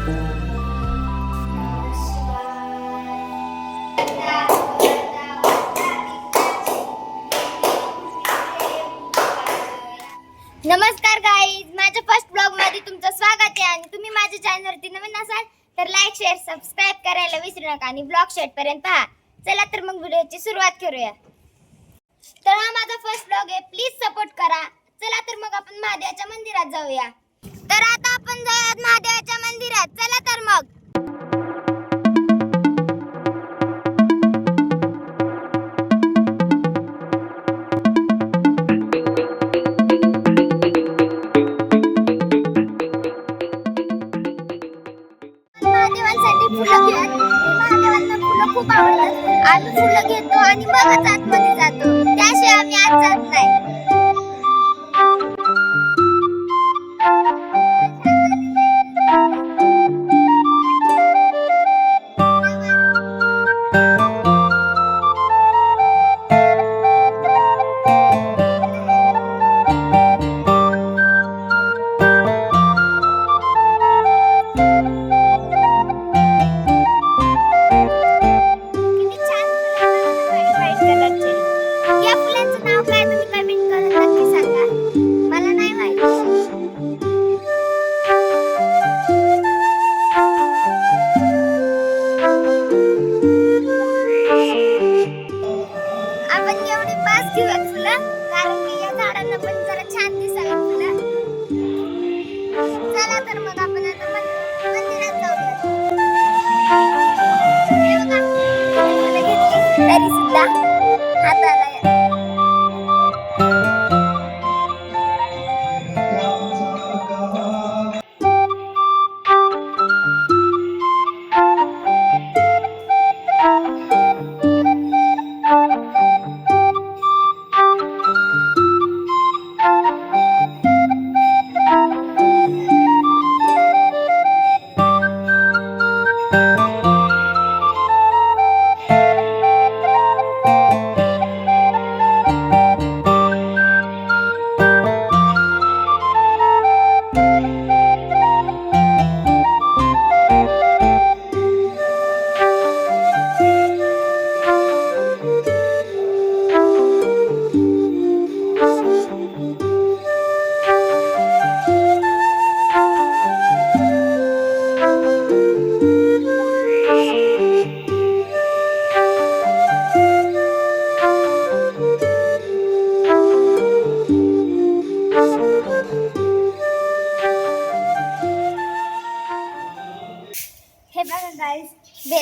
नमस्कार गाईज माझ्या फर्स्ट ब्लॉगमध्ये तुमचं स्वागत आहे आणि तुम्ही माझ्या चॅनलवरती नवीन असाल तर लाईक शेअर सबस्क्राईब करायला विसरू नका आणि ब्लॉग शेअर पर्यंत पहा. चला तर मग व्हिडिओची सुरुवात करूया. तर हा माझा फर्स्ट ब्लॉग आहे प्लीज सपोर्ट करा. चला तर मग आपण महादेवाच्या मंदिरात जाऊया. तर आता आपण जाऊयात महादेवाच्या मंदिरात. चला तर मग. महादेवांसाठी फुलं घेत महादेवांना फुलं खूप आवडतात. आम्ही फुलं घेतो आणि मगच आतमध्ये जातो. त्याशिवाय आम्ही आत जात नाही.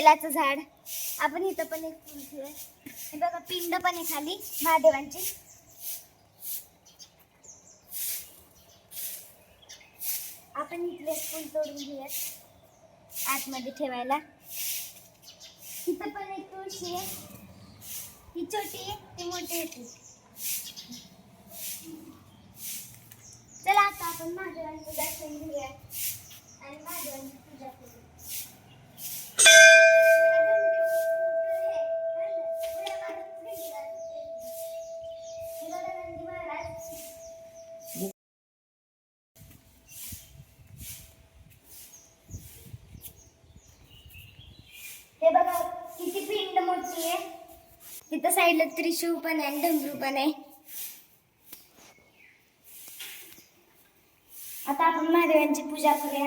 बेलाचं झाड. आपण इथं पण एक फुल ठेवूया. हे बघा पिंड पण आहे खाली महादेवांची. आपण इथले फुल तोडून घेऊयात आतमध्ये ठेवायला. इथं पण एक तुळशी आहे. ही छोटी आहे ती मोठी होती चला आता आपण महादेवांचं दर्शन घेऊया. आणि महादेवांची पूजा करूया. हे बघा किती पिंड मोठी आहे. तिथं साईडला त्रिशूळ पण आहे आणि डमरू पण आहे. आता आपण महादेवांची पूजा करूया.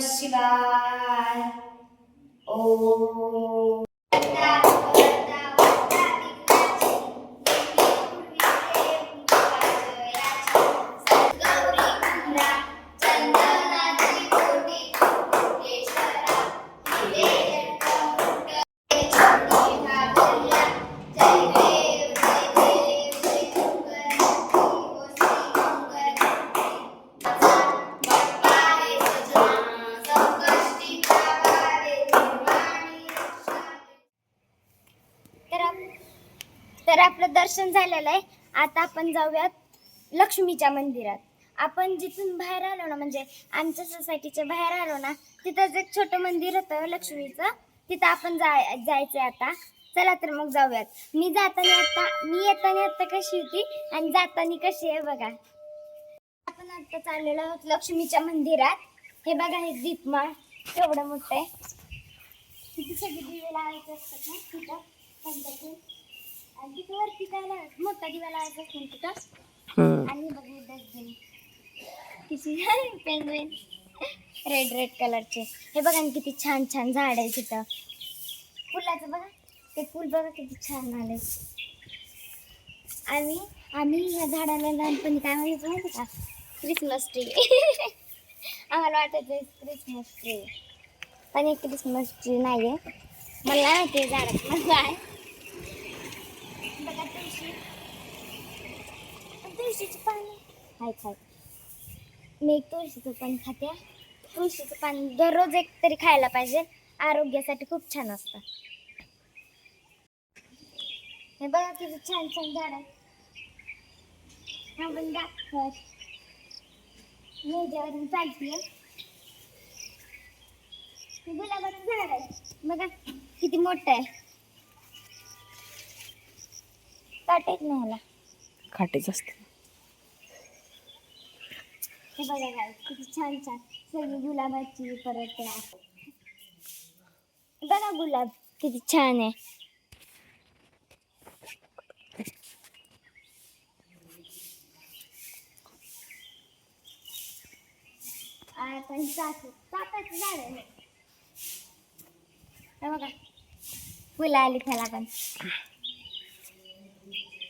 Shivaya. Om. तर आपलं दर्शन झालेलं आहे. आता आपण जाऊयात लक्ष्मीच्या मंदिरात. आपण जिथून बाहेर आलो ना म्हणजे आमच्या सोसायटीच्या बाहेर आलो ना तिथंच एक छोटं मंदिर होतं लक्ष्मीचं. तिथं आपण जाय जायचंय आता. चला तर मग जाऊयात. मी जाताना आता मी येताना आता कशी होती आणि जाताना कशी आहे बघा. आपण आता चाललेलो आहोत लक्ष्मीच्या मंदिरात. हे बघा हे दीपमाळ. केवढं मोठं आहे. तिथे सगळे दिवे लावायचे असतात ना तिथं. आणि तिथं वरती काय लावायचं मोठा दिवा लावायचा असतो ना तिथं आणि बघ डस्टबिन किती पेंगवेन रेड रेड कलरचे हे बघा ना किती छान छान झाड आहे तिथं. फुलाचं बघा. ते फुल बघा किती छान आले आणि आम्ही या झाडाला लहानपणी काय म्हणायचं माहिती का? क्रिसमस ट्री आम्हाला वाटायचं क्रिसमस ट्री पण एक क्रिसमस ट्री नाही आहे मला माहिती झाडात मला आहे बघा तुळशी तुळशीची पानं आहेत आहेत मी एक तुळशीचं पण खाते. तुळशीचं पान दररोज एक तरी खायला पाहिजे. आरोग्यासाठी खूप छान असतं. हे बघा किती छान छान झाड आहे. हा पण मेजावरून चालतीये गुलाबाचं झाड आहे. बघा किती मोठं आहे. काटेच नाही ह्याला खाटेच असते. हे बघा काय किती छान छान. सगळी गुलाबाची परत ते बघा गुलाब किती छान आहे. आपण चाफे चाफ्याचं झाड आहे हे. बघा फुलं आली त्याला पण.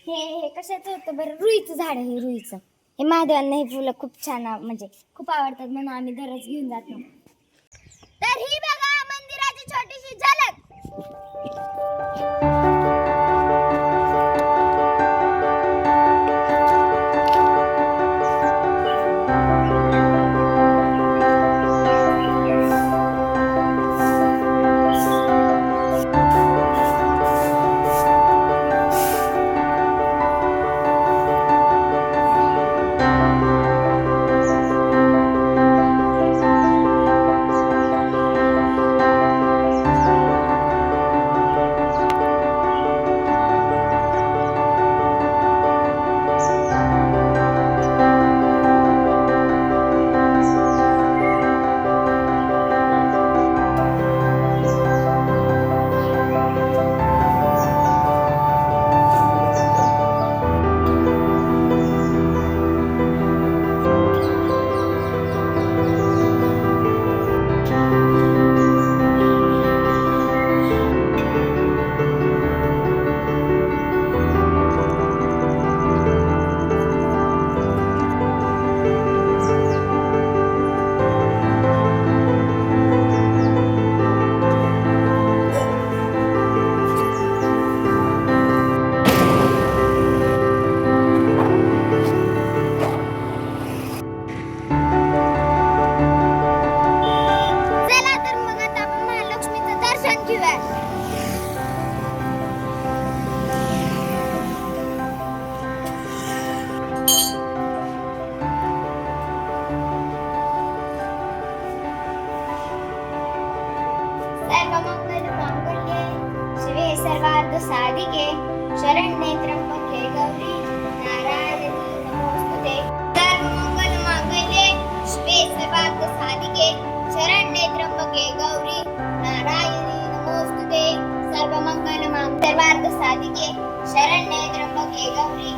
हे हे कशाचं होतं बरं? रुईचं झाड आहे रुईचं. हे महादेवांना हे फुलं खूप छान म्हणजे खूप आवडतात म्हणून आम्ही दररोज घेऊन जातो. ಕಮಕ್ನದು ಮಾಂಗಲ್ಯೆ ಶಿವೆ ಸರ್ವಾರ್ಥ ಸಾಧಿಕೆ ಶರಣ ನೇತ್ರಮ್ಮಕ್ಕೆ ಗೌರಿ, ನಾರಾಯಣಿ ನಮೋಸ್ತುತೆ. ಸರ್ವಮಂಗಲ ಮಾಂಗಲ್ಯೆ ಶಿವೆ ಸರ್ವಾರ್ಥ ಸಾಧಿಕೆ ಶರಣ ನೇತ್ರಮ್ಮಕ್ಕೆ ಗೌರಿ, ನಾರಾಯಣಿ ನಮೋಸ್ತುತೆ. ಸರ್ವಮಂಗಲ ಮಾಂ ಸರ್ವಾರ್ಥ ಸಾಧಿಕೆ ಶರಣ ಗೌರಿ.